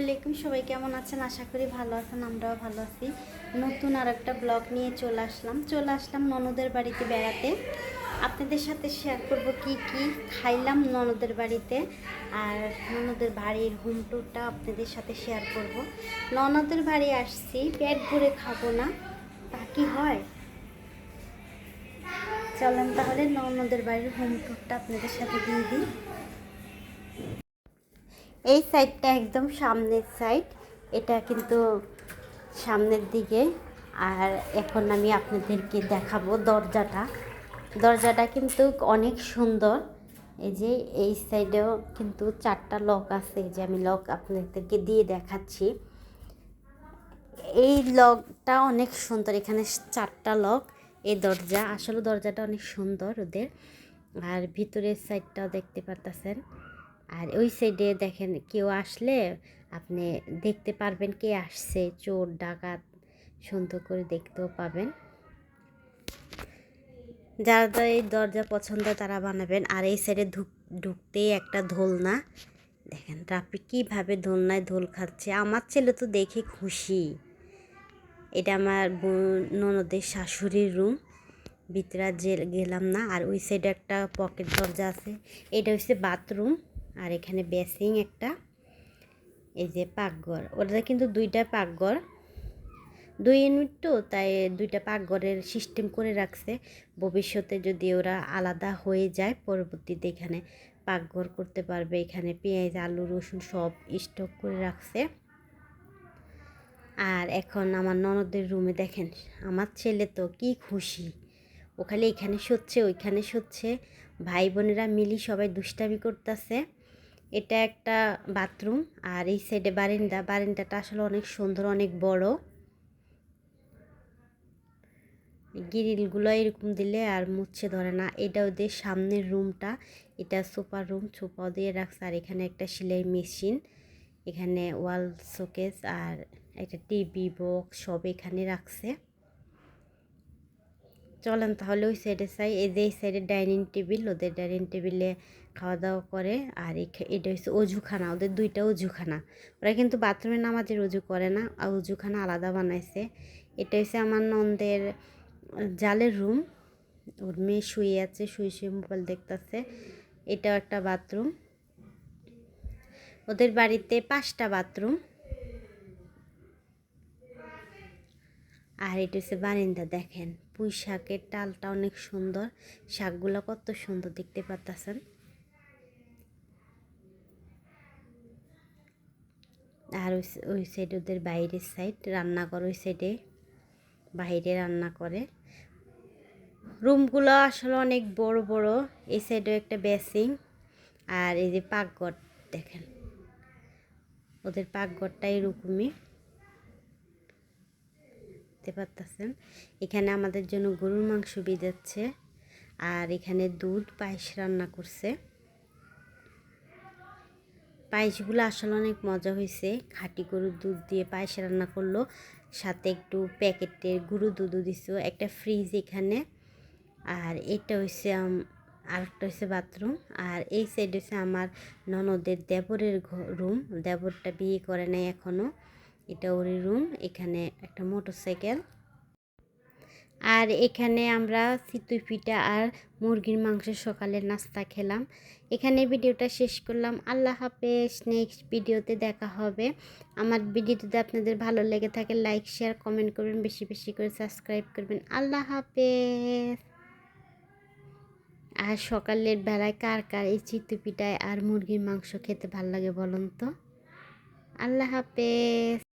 আলাইকুম, সবাই কেমন আছেন? আশা করি ভালো আছেন, আমরাও ভালো আছি। নতুন আর একটা ব্লগ নিয়ে চলে আসলাম। চলে আসলাম ননদের বাড়িতে বেড়াতে। আপনাদের সাথে শেয়ার করব কি কি খাইলাম ননদের বাড়িতে আর ননদের বাড়ির হোম টুরটা আপনাদের সাথে শেয়ার করব। ননদের বাড়ি আসছি, পেট ভরে খাব না। তা কি হয়? চলেন তাহলে ননদের বাড়ির হোম টুরটা আপনাদের সাথে দিয়ে দিই। এই সাইডটা একদম সামনের সাইড। এটা কিন্তু সামনের দিকে। আর এখন আমি আপনাদেরকে দেখাবো দরজাটা। দরজাটা কিন্তু অনেক সুন্দর। এই যে এই সাইডেও কিন্তু চারটা লক আছে। যে আমি লক আপনাদেরকে দিয়ে দেখাচ্ছি। এই লকটা অনেক সুন্দর। এখানে চারটা লক। এই দরজা, আসলে দরজাটা অনেক সুন্দর ওদের। আর ভিতরের সাইডটাও দেখতে পারতেছেন। আর ওই সাইডে দেখেন কেউ আসলে আপনি দেখতে পারবেন কে আসছে, চোর, ডাকাত, সুন্দর করে দেখতেও পাবেন। যারা এই দরজা পছন্দ তারা বানাবেন। আর এই সাইডে ঢুক ঢুকতেই একটা দোলনা দেখেন রাপি কীভাবে দোলনায় দোল খাচ্ছে। আমার ছেলে তো দেখে খুশি। এটা আমার ননদের শাশুড়ির রুম ভিতরে যে, গেলাম না। আর ওই সাইডে একটা পকেট দরজা আছে। এটা হচ্ছে বাথরুম আর এখানে বেসিং একটা এই যে পাকঘর। ওটা কিন্তু দুইটা পাকঘর। দুই ইউনিট তো, তাই দুইটা পাকঘরের সিস্টেম করে রাখছে। ভবিষ্যতে যদি ওরা আলাদা হয়ে যায়, পরবর্তীতে এখানে পাকঘর করতে পারবে। এখানে পেঁয়াজ, আলু, রসুন সব স্টক করে রাখছে। আর এখন আমার ননদের রুমে দেখেন, আমার ছেলে তো কি খুশি। ও খালি এখানে শুচ্ছে, ওইখানে শুচ্ছে। ভাই বোনেরা মিলি সবাই দুষ্টামি করতেছে। এটা একটা বাথরুম আর এই সাইডে বারিন্দা, বারিন্দাটা আসলে অনেক সুন্দর, অনেক বড়। গ্রিলগুলো এরকম দিলে আর মুচ্ছে ধরে না। এটা ওদের সামনের রুমটা, এটা সোফার রুম সোফা দিয়ে রাখছে। আর এখানে একটা সেলাই মেশিন, এখানে ওয়াল শোকেস আর একটা টিভি বক্স সব এখানে রাখছে। চলেন তাহলে ওই সাইডে চাই। এই যে এই সাইডে ডাইনিং টেবিল ওদের ডাইনিং টেবিলে খাওয়া দাওয়া করে। আর এটা হচ্ছে অজুখানা, ওদের দুইটা অজুখানা। ওরা কিন্তু বাথরুমে নামাজের অজু করে না, আর অজুখানা আলাদা বানাইছে। এটা হচ্ছে আমার নন্দের জালের রুম ওর মেয়ে শুয়ে আছে, শুয়ে শুয়ে মোবাইল দেখতেছে। এটাও একটা বাথরুম ওদের বাড়িতে পাঁচটা বাথরুম আর এটা হচ্ছে বারিন্দা, দেখেন। পুঁই শাকের টালটা অনেক সুন্দর। শাকগুলো কত সুন্দর দেখতে পাচ্ছেন আর ওই সাইড ওদের বাইরের সাইড রান্নাঘর ওই সাইডে বাইরে রান্না করে। রুমগুলো আসলে অনেক বড় বড়, এই সাইডেও একটা বেসিং আর এই যে পাকঘর, দেখেন। ওদের পাকঘরটা এরকমই। দেখতে পারতেছেন। এখানে আমাদের জন্য গরুর মাংস যাচ্ছে আর এখানে দুধ, পায়েস রান্না করছে। পায়েসগুলো আসলে অনেক মজা হয়েছে। খাঁটি গরুর দুধ দিয়ে পায়েস রান্না করল। সাথে একটু প্যাকেটের গুঁড়ো দুধও দিছো। একটা ফ্রিজ এখানে। আর এটা হচ্ছে আর একটা হচ্ছে বাথরুম। আর এই সাইড হচ্ছে আমার ননদের দেবরের রুম দেবরটা বিয়ে করে নাই এখনও এটা ওরই রুম এখানে একটা মোটরসাইকেল আর এখানে আমরা সিতুই পিঠা আর মুরগির মাংস সকালে নাস্তা খেলাম। এখানে ভিডিওটা শেষ করলাম। আল্লাহ হাফেজ। নেক্সট ভিডিওতে দেখা হবে। আমার ভিডিওতে আপনাদের ভালো লেগে থাকে, লাইক, শেয়ার, কমেন্ট করবেন। বেশি বেশি করে সাবস্ক্রাইব করবেন। আল্লাহ হাফেজ। আর সকালের বেলায় কার কার এই চিতু পিঠায় আর মুরগির মাংস খেতে ভালো লাগে বলুন তো? আল্লাহ হাফেজ।